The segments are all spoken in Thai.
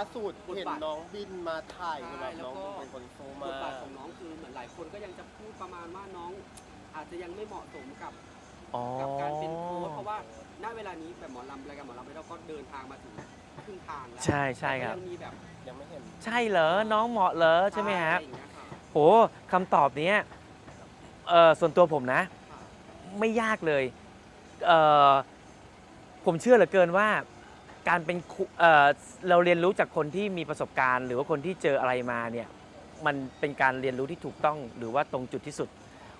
ล่าสุดบทบาทเห็นน้องบินมาถ่ายใช่แบบแล้วน้องก็เป็นคนโซบมาทบาทของน้องคือเหมือนหลายคนก็ยังจะพูดประมาณว่าน้อง อาจจะยังไม่เหมาะสมกับอ๋อ กับการเป็นโค้ชเพราะว่าณเวลานี้แบบหมอลำรายการหมอลำไปเราก็เดินทางมาถึงครึ่งทางแล้วใช่ใช่ครับ แต่ก็ยังมีแบบยังไม่เห็น ใช่เหรอ น้องเหมาะเหรอใช่ไหมฮะ อรอย่างเงี้ยค่ะโหคำตอบเนี้ยเอ่อส่วนตัวผมนะค่ะไม่ยากเลยเอ่อผมเชื่อเหลือเกินว่า การเป็นครูเอ่อเราเรียนรู้จากคนที่มีประสบการณ์ หรือว่าคนที่เจออะไรมาเนี่ยมันเป็นการเรียนรู้ที่ถูกต้องหรือว่าตรงจุดที่สุด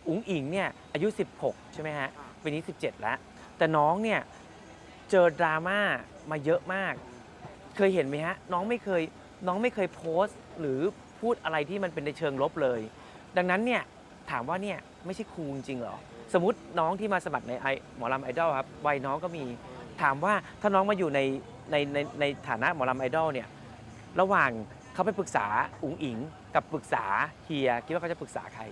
อุ๋งอิงเนี่ยอายุ 16 ใช่ไหมฮะปีนี้ 17 แล้ว แต่น้องเนี่ยเจอดราม่ามาเยอะมาก เคยเห็นไหมฮะน้องไม่เคยน้องไม่เคยโพสต์ หรือพูดอะไรที่มันเป็นในเชิงลบเลย ดังนั้นเนี่ยถามว่าเนี่ยไม่ใช่ครูจริงๆเหรอ สมมติน้องที่มาสมัครในไอหมอลำไอดอลครับวัยน้องก็มีถามว่าถ้าน้องมาอยู่ใน ในในในฐานะหมอลำไอดอลเนี่ยระหว่างเขาไปปรึกษาอุ๋งอิง กับปรึกษาเฮียคิดว่าเขาจะปรึกษาใคร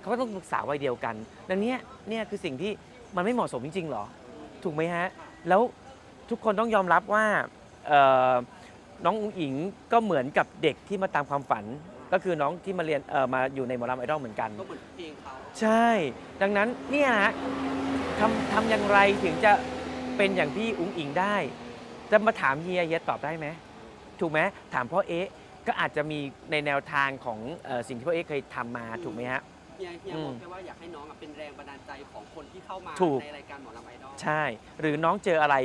เขาก็ต้องปรึกษาวัยเดียวกัน ดังนี้เนี่ยคือสิ่งที่มันไม่เหมาะสมจริงๆหรอ ถูกไหมฮะ แล้วทุกคนต้องยอมรับว่าน้องอุ๋งอิงก็เหมือนกับเด็กที่มาตามความฝัน ก็คือน้องที่มาเรียนมาอยู่ในหมอลำไอดอลเหมือนกันก็เหมือนเพลงเขาใช่ ดังนั้นเนี่ยฮะทำทำอย่างไรถึงจะเป็นอย่างที่อุ๋งอิงได้ จะมาถามเฮียเฮียตอบได้ไหมถูกไหมถามพ่อเอ๊ะก็อาจจะมีในแนวทางของเออสิ่งที่พ่อเอ๊ะเคยทำมาถูกไหมฮะ เฮียเฮียอืมบอกแค่ว่าอยากให้น้องอะเป็นแรงบันดาลใจของคนที่เข้ามาถูก ในรายการหมอลำไอดอล ใช่ หรือน้องเจออะไร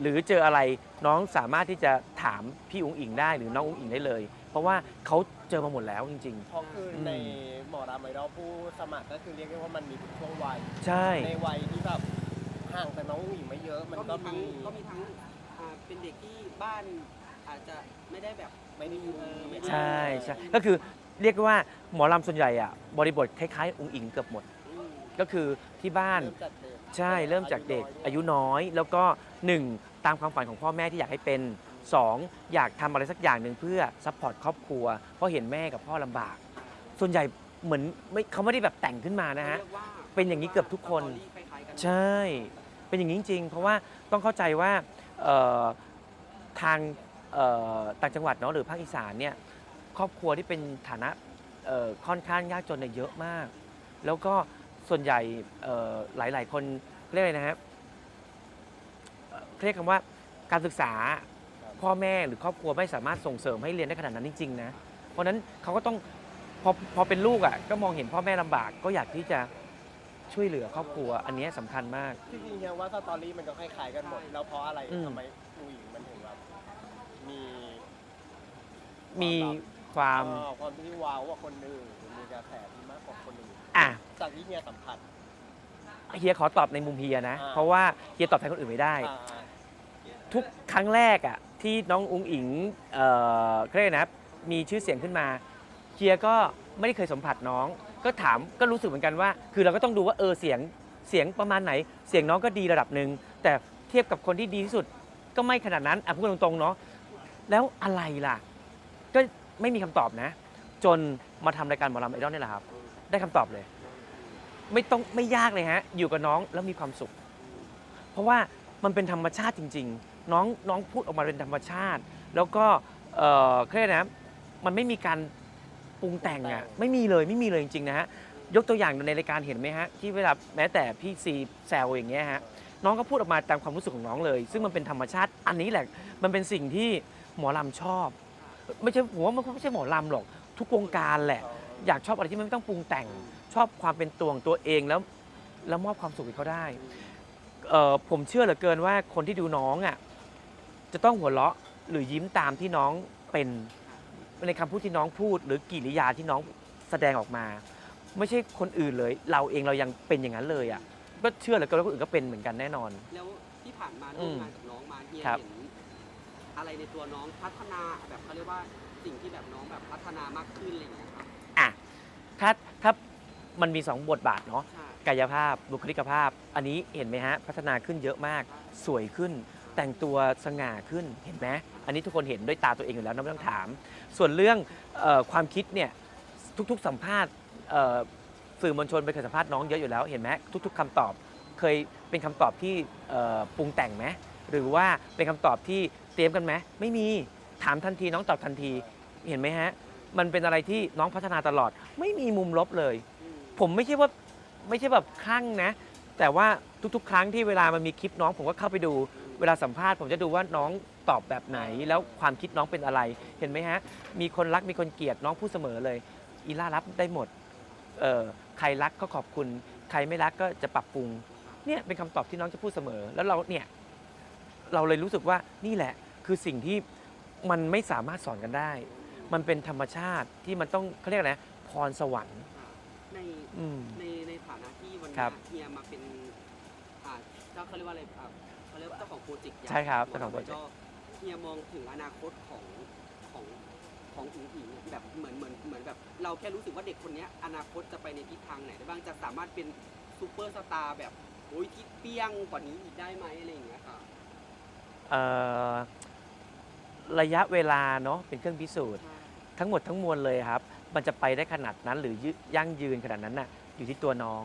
หรือเจออะไรน้องสามารถที่จะถามพี่อุ๋งอิงได้หรือน้องอุ๋งอิงได้เลย เพราะว่าเขาเจอมาหมดแล้วจริง เพราะคืออมในหมอรามไอดอลผู้สมัครก็คือเรียกได้ว่ามันมีทุกช่วงวัย ๆ ใช่ ในวัยที่แบบห่างแต่น้องอุ๋งอิงไม่เยอะ มันก็ก็มีทั้งมีก็มีทั้งอ่า เป็นเด็กที่บ้านอาจจะไม่ได้แบบไม่ได้อยู่เออไม่ได้ใช่ใช่ก็คือเรียกว่าหมอลำส่วนใหญ่อะบริบทคล้ายๆอุ๋งอิงเกือบหมด อืมก็คือที่บ้าน เริ่มจากเด็กใช่เริ่มจากเด็กอายุน้อยแล้วก็ 1 ตามความฝันของพ่อแม่ที่อยากให้เป็น 2 อยากทำอะไรสักอย่างหนึ่งเพื่อซัพพอร์ตครอบครัว เพราะเห็นแม่กับพ่อลำบาก ส่วนใหญ่เหมือนไม่เขาไม่ได้แบบแต่งขึ้นมานะฮะรียกว่าเป็นอย่างนี้เกือบทุกคน สตอรี่คล้ายๆกัน ใช่ เป็นอย่างนี้จริงๆ เพราะว่าต้องเข้าใจว่าเอ่อ ทางต่างจังหวัดเนาะหรือภาคอีสานเนี่ยครอบครัวที่เป็นฐานะค่อนข้างยากจนเนี่ยเยอะมาก แล้วก็ส่วนใหญ่หลาย ๆ คนเรียกอะไรนะครับเรียกคำว่าการศึกษาพ่อแม่หรือครอบครัวไม่สามารถส่งเสริมให้เรียนได้ขนาดนั้นจริงๆนะ เพราะฉะนั้นเขาก็ต้องพอพอเป็นลูกอะก็มองเห็นพ่อแม่ลำบากก็อยากที่จะ ช่วยเหลือครอบครัว อันเนี้ยสำคัญมากที่จริงๆว่าสตอรี่มันก็คล้ายๆกันหมดแล้วเพราะอะไรอืม ทำไมอุ๋งอิงมันถึงแบบมี มีความเอ่อความที่ว้าวกว่าคนอื่นมีกระแสที่มากกว่าคนอื่นอะ จากที่เนี่ยสัมผัส เฮียขอตอบในมุมเฮียนะ อ่า เพราะว่าเฮียตอบแทนคนอื่นไม่ได้ อ่าทุกครั้งแรกอะที่น้องอุงอิงเอ่อเขาเรียกนะ มีชื่อเสียงขึ้นมาเฮียก็ ไม่ได้เคยสัมผัสน้อง ก็ถามก็รู้สึกเหมือนกันว่า คือเราก็ต้องดูว่าเออเสียงเสียงประมาณไหน เสียงน้องก็ดีระดับหนึ่งแต่เทียบกับคนที่ดีที่สุด ก็ไม่ขนาดนั้นอะพูดตรงๆเนาะแล้วอะไรล่ะ ก็ไม่มีคำตอบนะ จนมาทำรายการหมอลำไอดอลนี่แหละครับ ได้คำตอบเลย ไม่ต้องไม่ยากเลยฮะ อยู่กับน้องแล้วมีความสุข เพราะว่ามันเป็นธรรมชาติจริง ๆ น้องน้องพูดออกมาเป็นธรรมชาติ แล้วก็เออเครียกนะมันไม่มีการ ปรุงแต่งอะไม่มีเลยไม่มีเลยจริงๆนะฮะยกตัวอย่างในรายการเห็นไหมฮะที่เวลาแม้แต่พี่ซีแซวอย่างเงี้ยฮะน้องก็พูดออกมาตามความรู้สึกของน้องเลย ซึ่งมันเป็นธรรมชาติอันนี้แหละ มันเป็นสิ่งที่หมอลำชอบ ไม่ใช่ผมว่ามันไม่ใช่หมอลำหรอก ทุกวงการแหละ อยากชอบอะไรที่มันไม่ต้องปรุงแต่ง ชอบความเป็นตัวของตัวเองแล้วแล้วมอบความสุขให้เขาได้เอ่อผมเชื่อเหลือเกินว่าคนที่ดูน้องอะจะต้องหัวเราะหรือยิ้มตามที่น้องเป็น ในคำพูดที่น้องพูด หรือกิริยาที่น้องแสดงออกมา ไม่ใช่คนอื่นเลย เราเองเรายังเป็นอย่างนั้นเลยอะก็เชื่อเหลือเกินว่าคนอื่นก็เป็นเหมือนกันแน่นอน แล้วที่ผ่านมาอืร่วมมงานกับน้องมาเฮียครับ เห็นอะไรในตัวน้องพัฒนาแบบเขาเรียกว่าสิ่งที่แบบน้องแบบพัฒนามากขึ้นอะไรอย่างเงี้ยครับอะถ้าถ้ามันมีสองบทบาทเนาะ ใช่กายภาพบุคลิกภาพ อันนี้เห็นไหมฮะ พัฒนาขึ้นเยอะมาก สวยขึ้น แต่งตัวสง่าขึ้นเห็นไหม อันนี้ทุกคนเห็นด้วยตาตัวเองอยู่แล้วนะไม่ต้องถาม ส่วนเรื่องเออความคิดเนี่ยทุกๆสัมภาษณ์เอ่อสื่อมวลชนไปเคยสัมภาษณ์น้องเยอะอยู่แล้วเห็นไหมทุก ๆคำตอบเคยเป็นคำตอบที่เอ่อปรุงแต่งไหมหรือว่าเป็นคำตอบที่เตรียมกันไหมไม่มีถามทันทีน้องตอบทันทีเห็นไหมฮะมันเป็นอะไรที่น้องพัฒนาตลอด ไม่มีมุมลบเลย ผมไม่ใช่ว่าไม่ใช่แบบคลั่งนะ แต่ว่าทุกๆ ครั้งที่เวลามันมีคลิปน้องผมก็เข้าไปดู เวลาสัมภาษณ์ผมจะดูว่าน้องตอบแบบไหน แล้วความคิดน้องเป็นอะไร เห็นไหมฮะ มีคนรักมีคนเกลียดน้องพูดเสมอเลย อีล่ารับได้หมดเออใครรักก็ขอบคุณ ใครไม่รักก็จะปรับปรุงเนี่ยเป็นคำตอบที่น้องจะพูดเสมอ แล้วเราเนี่ยเราเลยรู้สึกว่านี่แหละคือสิ่งที่มันไม่สามารถสอนกันได้ มันเป็นธรรมชาติที่มันต้องเขาเรียกอะไรนะพรสวรรค์ในอืมในในฐานะที่วันครันี้บเฮียมาเป็นอ่าเจ้าเขาเรียกว่าอะไรอ่า เขาเรียกว่าเจ้าของโปรเจกต์ใหญ่ใช่ครับหมเจ้าของโปรเจกต์ เฮียมองถึงอนาคตของของของอุ๋งอิงเนี่ยแบบเหมือนเหมือนเหมือนแบบ เราแค่รู้สึกว่าเด็กคนเนี้ยอนาคตจะไปในทิศทางไหนได้บ้างจะสามารถเป็นซูเปอร์สตาร์แบบโอ้ยที่เปี้ยงกว่านี้อีกได้ไหมอะไรอย่างเงี้ยค่ะ เอ่อระยะเวลาเนาะเป็นเครื่องพิสูจน์ใช่ทั้งหมดทั้งมวลเลยครับ มันจะไปได้ขนาดนั้นหรือยึยั่งยืนขนาดนั้นน่ะอยู่ที่ตัวน้อง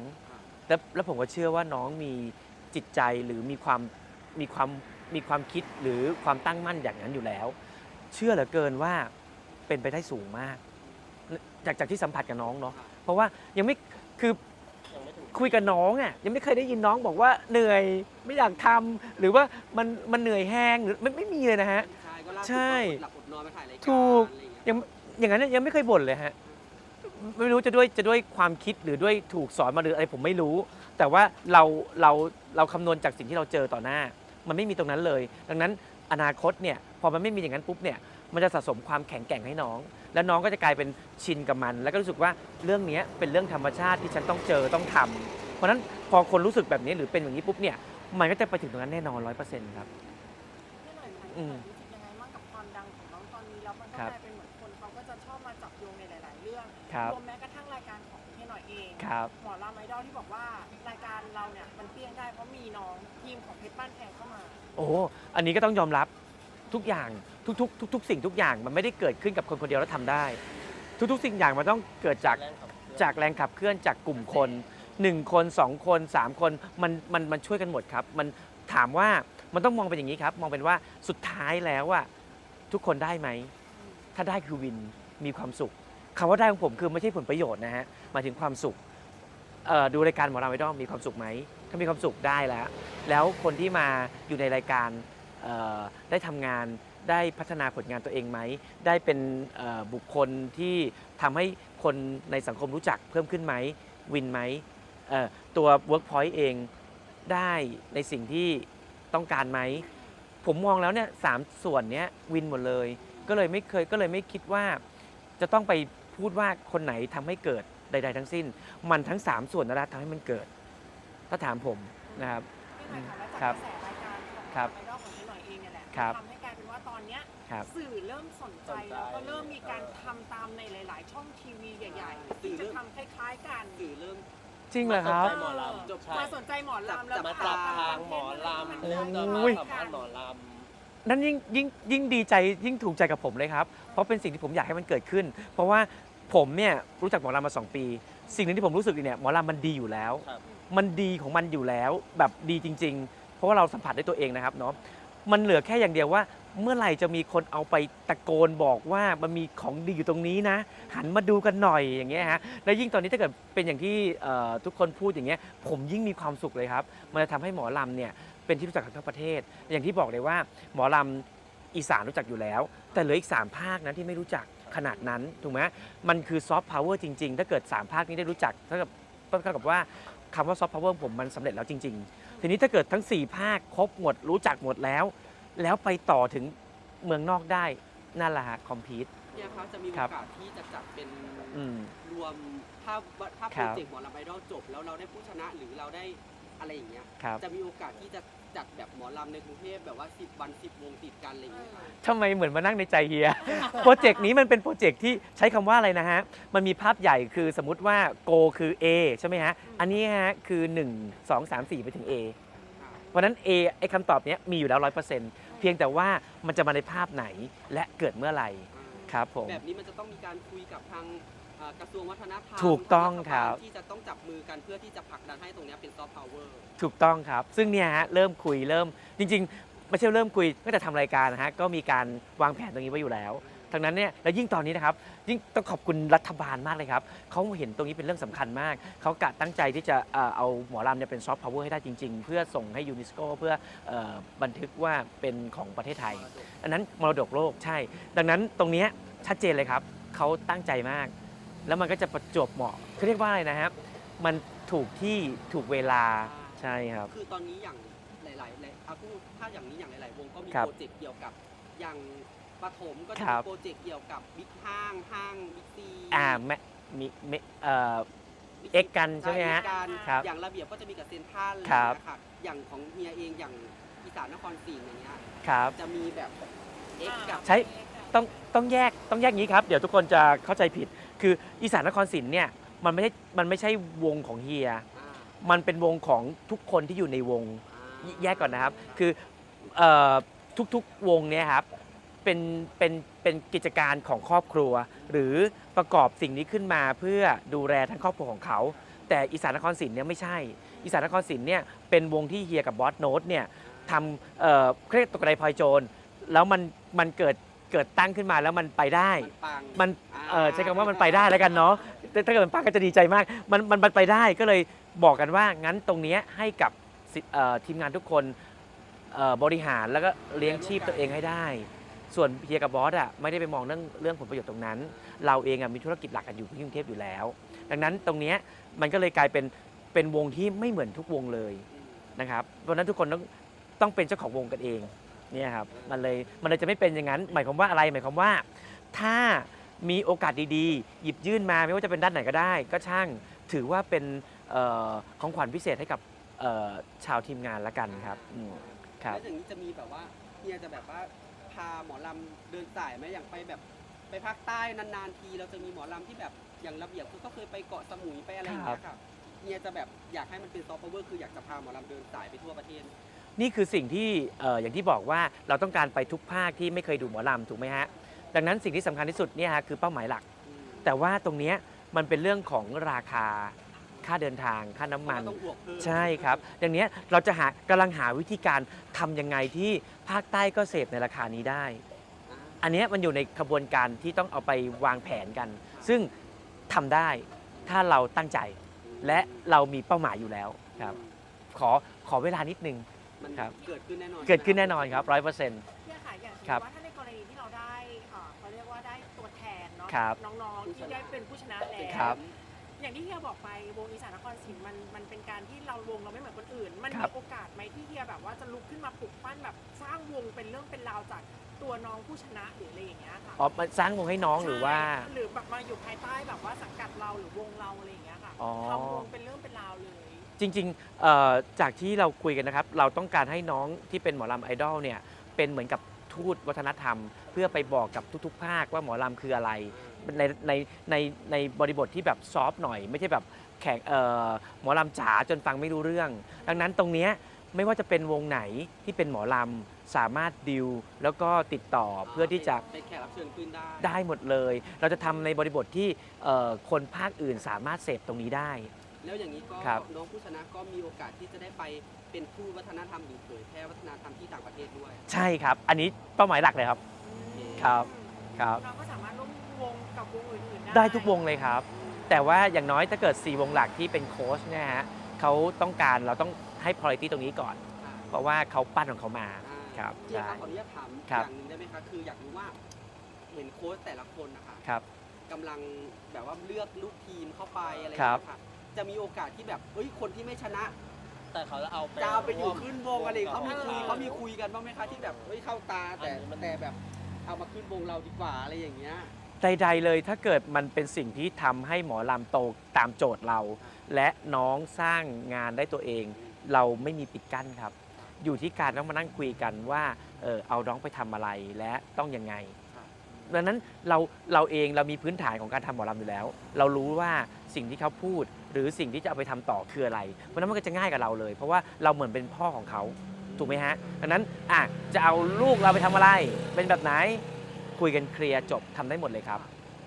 แล้วแล้วผมก็เชื่อว่าน้องมีจิตใจหรือมีความ มีความมีความคิดหรือความตั้งมั่นอย่างนั้นอยู่แล้ว เชื่อเหลือเกินว่าเป็นไปได้สูงมาก จากจากที่สัมผัสกับน้องเนาะเพราะว่ายังไม่คือยังไม่ถึงคุยกับน้องอะยังไม่เคยได้ยินน้องบอกว่าเหนื่อยไม่อยากทำหรือว่ามันมันเหนื่อยแห้งหรือไม่ไม่มีเลยนะฮะใช่ก็ล่าสุดใช่ก็อดหลับอดนอนมาถ่ายรายการถูกอะไรอย่างเงี้ยยังอย่างนั้นยังไม่เคยบ่นเลยฮะไม่รู้จะด้วยจะด้วยความคิดหรือด้วยถูกสอนมาหรืออะไรผมไม่รู้ แต่ว่าเราเราเราคำนวณจากสิ่งที่เราเจอต่อหน้า มันไม่มีตรงนั้นเลย ดังนั้นอนาคตเนี่ยพอมันไม่มีอย่างนั้นปุ๊บเนี่ยมันจะสะสมความแข็งแกร่งให้น้อง แล้วน้องก็จะกลายเป็นชินกับมัน แล้วก็รู้สึกว่าเรื่องเนี้ยเป็นเรื่องธรรมชาติที่ฉันต้องเจอต้องทำเพราะฉะนั้นพอคนรู้สึกแบบนี้หรือเป็นอย่างนี้ปุ๊บเนี่ยมันก็จะไปถึงตรงนั้นแน่นอนร้อยเปอร์เซ็นต์ครับพี่หน่อยคะอืมรู้สึกยังไงบ้างกับความดังของน้องตอนนี้แล้วมันก็ครับกลายเป็นเหมือนคนเขาก็จะชอบมาจับโยงในหลาย ๆ เรื่องครับรวมแม้ ครับ หมอรามไอดอลที่บอกว่ารายการเราเนี่ยมันเปรี้ยงได้เพราะมีน้องทีมของเพชรบ้านแพงเข้ามา โอ้โหอันนี้ก็ต้องยอมรับทุกอย่างทุกๆทุกๆสิ่งทุกอย่างมันไม่ได้เกิดขึ้นกับคนคนเดียวแล้วทำได้ ทุกๆ สิ่งอย่างมันต้องเกิดจากแรงขับเคลื่อนจากแรงขับเคลื่อนจากกลุ่มคน1คน2คน3คนมันมันมันช่วยกันหมดครับ มันถามว่ามันต้องมองเป็นอย่างนี้ครับ มองเป็นว่าสุดท้ายแล้วอะทุกคนได้ไหม ถ้าได้คือวินมีความสุขคำว่าได้ของผมคือไม่ใช่ผลประโยชน์นะฮะหมายถึงความสุข เอ่อดูรายการหมอราไอดอลมีความสุขไหมถ้ามีความสุขได้แล้ว แล้วคนที่มาอยู่ในรายการเอ่อได้ทำงานได้พัฒนาผลงานตัวเองไหม ได้เป็นเอ่อบุคคลที่ทำให้คนในสังคมรู้จักเพิ่มขึ้นไหมวินไหมเอ่อตัว Workpoint เองได้ในสิ่งที่ต้องการไหม ผมมองแล้วเนี่ยสามส่วนเนี้ยวินหมดเลย ก็เลยไม่เคยก็เลยไม่คิดว่าจะต้องไปพูดว่าคนไหนทำให้เกิด ใด ๆ ทั้งสิ้น มันทั้ง 3 ส่วนนั่นแหละทำให้มันเกิด ถ้าถามผมนะครับ พี่หน่อยคะแล้วจากครักบระแสรายการของครับไอดอลของพี่หน่อยเองเนี่ยแหละครับ ทำให้กลายเป็นว่าตอนเนี้ยครับ สื่อเริ่มสนใจแล้วก็เริ่มมีการทำตามในหลาย ๆ ช่องทีวีใหญ่ๆที่จะทำคล้ายๆกันสื่อเริ่ม จริงเหรอครับสนใจหมอลำจบใช่ มาสนใจหมอลำแล้วจับมาก็จับทำทางหมอลำคอนเริ่มเทจะนต์มาอุ้ยสัมภาษณ์หมอลนั่นยิ่งยิ่งยิ่งดีใจยิ่งถูกใจกับผมเลยครับ เพราะเป็นสิ่งที่ผมอยากให้มันเกิดขึ้น เพราะว่า ผมเนี่ยรู้จักหมอลำมา2ปี สิ่งหนึงที่ผมรู้สึกเนี่ยหมอลำมันดีอยู่แล้ว ครับ มันดีของมันอยู่แล้วแบบดีจริง ๆ เพราะว่าเราสัมผัสได้ตัวเองนะครับเนาะมันเหลือแค่อย่างเดียวว่า เมื่อไหร่จะมีคนเอาไปตะโกนบอกว่ามันมีของดีอยู่ตรงนี้นะ หันมาดูกันหน่อยอย่างเงี้ยฮะแล้วยิ่งตอนนี้ถ้าเกิดเป็นอย่างที่เอ่อทุกคนพูดอย่างเงี้ยผมยิ่งมีความสุขเลยครับ มันจะทำให้หมอลำเนี่ยเป็นที่รู้จักกันทั้งประเทศ อย่างที่บอกเลยว่าหมอลำอีสานรู้จักอยู่แล้ว แต่เหลืออีก3ภาคนะที่ไม่รู้จัก ขนาดนั้นถูกไหมมันคือซอฟต์พาวเวอร์จริง ๆ ถ้าเกิด 3 ภาคนี้ได้รู้จักเท่ากับเท่ากับว่าคำว่าซอฟต์พาวเวอร์ผมมันสำเร็จแล้วจริง ๆ ทีนี้ถ้าเกิดทั้ง 4 ภาคครบหมดรู้จักหมดแล้ว แล้วไปต่อถึงเมืองนอกได้นั่นแหละฮะคอมพิวต์เนี่ยครับจะมีโอครับ กาสที่จะจัดเป็นอืม รวมถ้าถ้าคโปรัรบ เจกต์หมอลำไอดอลจบ แล้วเราได้ผู้ชนะหรือเราได้ อะไรอย่างเงี้ยครับ จะมีโอกาสที่จะจัดแบบหมอลำในกรุงเทพแบบว่า 10 วัน 10 วงติดกันอะไรอย่างเงี้ยครับทำไมเหมือนมานั่งในใจเฮีย โปรเจกต์นี้มันเป็นโปรเจกต์ที่ใช้คำว่าอะไรนะฮะ มันมีภาพใหญ่คือสมมติว่าโกคือ A ใช่ไหมฮะ อันนี้ฮะคือ 1 2 3 4 ไปถึง A เพราะฉะนั้น A ไอ้คำตอบเนี้ยมีอยู่แล้ว 100%เพียงแต่ว่ามันจะมาในภาพไหนและเกิดเมื่อไหร่ครับผม แบบนี้มันจะต้องมีการคุยกับทางเอ่อ กระทรวงวัฒนธรรมถูกต้องทาครับฐาลที่จะต้องจับมือกันเพื่อที่จะผลักดันให้ตรงเนี้ยเป็นซอฟต์พาวเวอร์ถูกต้องครับ ซึ่งเนี่ยฮะเริ่มคุยเริ่มจริงไม่ใช่เริ่มคุยตั้งแต่ทำรายการนะฮะก็มีการวางแผนตรงนี้ไว้อยู่แล้วทั้งนั้นเนี่ยแล้วยิ่งตอนนี้นะครับยิ่งต้องขอบคุณรัฐบาลมากเลยครับเขาเห็นตรงนี้เป็นเรื่องสำคัญมาก เขากะตั้งใจที่จะเอ่อเอาหมอลำเนี่ยเป็นซอฟต์พาวเวอร์ให้ได้จริง ๆ เพื่อส่งให้ยูเนสโกเพื่อเอ่อบันทึกว่าเป็นของประเทศไทย อันนั้นมรดกโลกใช่ ดังนั้นตรงเนี้ยชัดเจนเลยครับเขาตั้งใจมาก แล้วมันก็จะประจวบเหมาะเขาเรียกว่าอะไรนะครับ มันถูกที่ถูกเวลาใช่ครับ คือตอนนี้อย่างหลายๆหลายเอาพูดถ้าอย่างนี้อย่างหลายๆ วงก็มีครับโปรเจกต์เกี่ยวกับอย่างปฐมก็จะครัมีบ โปรเจกต์เกี่ยวกับบิ๊กห้างห้างบิ๊กซีอ่าแม่มีเมเอ่อเอ็กกันใช่ไหมฮะกันครับอย่างระเบียบก็จะมีกับเซนทรัลครับ นะอย่างของเฮียเองอย่างอีสานนครศรีอย่างเงี้ยครับ จะมีแบบเอ็กกับ ใช้ ต้องต้องแยกต้องแยกงี้ครับ เดี๋ยวทุกคนจะเข้าใจผิด คืออีสานนครศรีเนี่ยมันไม่ใช่มันไม่ใช่วงของเฮียอ่ามันเป็นวงของทุกคนที่อยู่ในวงอ่าแยกก่อนนะครับ คือเอ่อทุกๆวงเนี่ยครับเป็นเป็นเป็นกิจการของครอบครัว หรือประกอบสิ่งนี้ขึ้นมาเพื่อดูแลทั้งครอบครัวของเขา แต่อีสานนครศรีเนี่ยไม่ใช่ อีสานนครศรีเนี่ยเป็นวงที่เฮียกับบอสโน้ตเนี่ยทำเอ่อเครียกตกกระไดพลอยโจรแล้วมันมันเกิด เกิดตั้งขึ้นมาแล้วมันไปได้ มันปัง มันเอ่อใช้คำว่ามันไปได้แล้วกันเนาะแต่ถ้าเกิดมันปังก็จะดีใจมาก มันมันมันไปได้ก็เลยบอกกันว่างั้นตรงเนี้ยให้กับสิเอ่อทีมงานทุกคนเอ่อบริหารแล้วก็เลี้ยงชีพตัวเองให้ได้ ส่วนเฮียกับบอสอะไม่ได้ไปมองเรื่องเรื่องผลประโยชน์ตรงนั้น เราเองอะมีธุรกิจหลักกันอยู่ที่กรุงเทพอยู่แล้ว ดังนั้นตรงเนี้ยมันก็เลยกลายเป็นเป็นวงที่ไม่เหมือนทุกวงเลยนะครับเพราะฉะนั้นทุกคนต้องต้องเป็นเจ้าของวงกันเอง เนี่ยครับมันเลยมันเลยจะไม่เป็นอย่างนั้น หมายความว่าอะไรหมายความว่า ถ้ามีโอกาสดีๆ หยิบยื่นมาไม่ว่าจะเป็นด้านไหนก็ได้ ก็ช่างถือว่าเป็นเออของขวัญพิเศษให้กับเอ่อชาวทีมงานละกันครับอืมครับแล้วอย่างนี้จะมีแบบว่าเฮียจะแบบว่าพาหมอลำเดินสายไหมอย่างไปแบบไปภาคใต้นานๆทีเราจะมีหมอลำที่แบบอย่างระเบียบคือก็เคยไปเกาะสมุยไปอะไรอย่างเงี้ยค่ะเฮียจะแบบอยากให้มันเป็นซอฟต์พาวเวอร์คืออยากจะพาหมอลำเดินสายไปทั่วประเทศ นี่คือสิ่งที่เอ่ออย่างที่บอกว่าเราต้องการไปทุกภาคที่ไม่เคยดูหมอลำถูกไหมฮะดังนั้นสิ่งที่สำคัญที่สุดเนี่ยฮะคือเป้าหมายหลัก แต่ว่าตรงเนี้ยมันเป็นเรื่องของราคาค่าเดินทางค่าน้ำมันเพราะว่าต้องบวกเพิ่มใช่ครับอย่างเนี้ยเราจะหากำลังหาวิธีการทำยังไงที่ภาคใต้ก็เสพในราคานี้ได้อ่าอันเนี้ยมันอยู่ในกระบวนการที่ต้องเอาไปวางแผนกัน ซึ่งทำได้ถ้าเราตั้งใจ และเรามีเป้าหมายอยู่แล้วครับ ขอขอเวลานิดนึง มันครับ เกิดขึ้นแน่นอนเกิดขึ้นแน่นอนครับร้อยเปอร์เซ็นต์ เนี่ยค่ะอย่างสมมครับติว่าถ้าในกรณีที่เราได้เอ่อเขาเรียกว่าได้ตัวแทนเนาะครับน้องๆที่ได้เป็นผู้ชนะแล้วครับ อย่างที่เฮียบอกไปวงอีสานนครศรีมันมันเป็นการที่เราวงเราไม่เหมือนคนอื่น มันครัมีบ โอกาสไหมที่เฮียแบบว่าจะลุกขึ้นมาปลุกปั้นแบบสร้างวงเป็นเรื่องเป็นราวจากตัวน้องผู้ชนะหรืออะไรอย่างเงี้ยค่ะอ๋อมาสร้างวงให้น้องหรือว่า ใช่หรือแบบมาอยู่ภายใต้แบบว่าสังกัดเราหรือวงเราอะไรอย่างเงี้ยค่ะอ๋อ ทำวงเป็นเรื่องเป็นราวเลย จริงๆเอ่อจากที่เราคุยกันนะครับ เราต้องการให้น้องที่เป็นหมอลำไอดอลเนี่ยเป็นเหมือนกับทูตวัฒนธรรม เพื่อไปบอกกับทุกๆ ภาคว่าหมอลำคืออะไร ในในในในบริบทที่แบบซอฟต์หน่อย ไม่ใช่แบบแขกเอ่อหมอลำจ๋าจนฟังไม่รู้เรื่อง ดังนั้นตรงเนี้ยไม่ว่าจะเป็นวงไหนที่เป็นหมอลำสามารถดิวแล้วก็ติดต่อเพื่อที่จะ เป็นแขกรับเชิญขึ้นได้ ได้หมดเลย เราจะทำในบริบทที่เอ่อคนภาคอื่นสามารถเสพตรงนี้ได้ แล้วอย่างนี้ก็ครับ น้องผู้ชนะก็มีโอกาสที่จะได้ไปเป็นผู้วัฒนธรรมหรือเผยแพร่วัฒนธรรมที่ต่างประเทศด้วยใช่ครับ อันนี้เป้าหมายหลักเลยครับ ครับครับ เราก็สามารถร่วมวงกับวงอื่นๆได้ได้ทุกวงเลยครับ แต่ว่าอย่างน้อยถ้าเกิด 4 วงหลักที่เป็นโค้ชเนี่ยฮะเขาต้องการเราต้องให้ priority ตรงนี้ก่อนค่ะเพราะว่าเขาปั้นของเขามาอ่าครับเฮียใช่ครับขออนุญาตถามครับอย่างหนึงได้ไหมคะคืออยากรู้ว่าเห็นโค้ชแต่ละคนนะคะครับ กำลังแบบว่าเลือกลูกทีมเข้าไปอะไรอย่างครัเงี้บยค่ะ จะมีโอกาสที่แบบเฮ้ยคนที่ไม่ชนะ แต่เขาจะเอาไป จะเอาไปอยู่ขึ้นวงอะไรเขามีคุยออเขามีคุยกันบ้างไหมคะที่แบบเฮ้ยเข้าตาแต่อันนี้มัน แต่แบบเอามาขึ้นวงเราดีกว่าอะไรอย่างเงี้ย ใดๆเลยถ้าเกิดมันเป็นสิ่งที่ทำให้หมอลำโตตามโจทย์เรา และน้องสร้างงานได้ตัวเอง เราไม่มีปิดกั้นครับ อยู่ที่การต้องมานั่งคุยกันว่าเออเอาน้องไปทำอะไรและต้องยังไงครับ ดังนั้นเราเราเองเรามีพื้นฐานของการทำหมอลำอยู่แล้ว เรารู้ว่าสิ่งที่เขาพูด หรือสิ่งที่จะเอาไปทำต่อคืออะไรเพราะฉะนั้นมันก็จะง่ายกับเราเลย เพราะว่าเราเหมือนเป็นพ่อของเขาถูกไหมฮะดังนั้นอะจะเอาลูกเราไปทำอะไร เป็นแบบไหนคุยกันเคลียร์จบทำได้หมดเลยครับ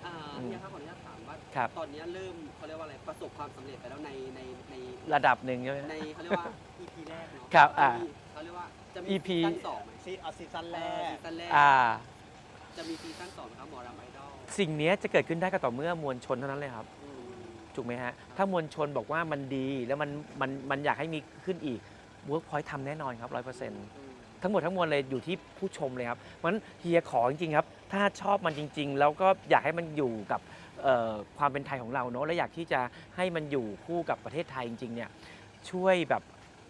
อ่าอืมเนี่ยครับขออนุญาตถามว่า ครับ ตอนเนี้ยเริ่มเขาเรียกว่าอะไรประสบความสำเร็จไปแล้วในในในระดับหนึ่งใช่ไหม ในเขาเรียกว่า EP แรกเนาะครับอ่าจะมีเขาเรียกว่าจะมี EP ซีซั่นสองไหมซีเอาซีซั่นแรเออกซีซั่นแรกอ่า จะมีซีซั่นสองไหมครับหมอรำไอดอลสิ่งเนี้ยจะเกิดขึ้นได้ก็ต่อเมื่อมวลชนเท่านั้นเลยครับ อืมถูกไหมฮะ ถ้ามวลชนบอกว่ามันดีแล้วมันมันมันอยากให้มีขึ้นอีก Workpoint ทำแน่นอนครับร้อยเปอร์เซ็นต์อืมทั้งหมดทั้งมวลเลยอยู่ที่ผู้ชมเลยครับเพราะฉะนั้นเฮียขอจริงๆครับ ถ้าชอบมันจริง ๆ แล้วก็อยากให้มันอยู่กับเอ่อความเป็นไทยของเราเนอะและอยากที่จะให้มันอยู่คู่กับประเทศไทยจริงๆเนี่ยช่วยแบบ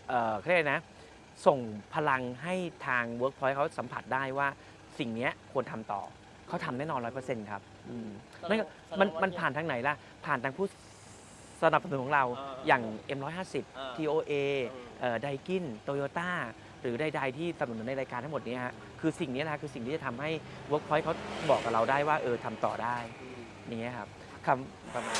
เอ่อเขาเรียกอะไรนะ ส่งพลังให้ทาง Workpoint เขาสัมผัสได้ว่า สิ่งนี้ควรทำต่อ เขาทำแน่นอนร้อยเปอร์เซ็นต์ครับมนั่นก็มันมันผ่านทางไหนล่ะ ผ่านทางผู้สนับสนุนของเราอ่าอย่าง M150 อ่า TOA ไดกินโตโยต้าหรือใดๆที่สนับสนุนในรายการทั้งหมดเนี้ยฮะคือสิ่งนี้ยนะคือสิ่งที่จะทำให้ Workpoint เขาบอกกับเราได้ว่าเออทำต่อได้นี่างครับคำประมาณ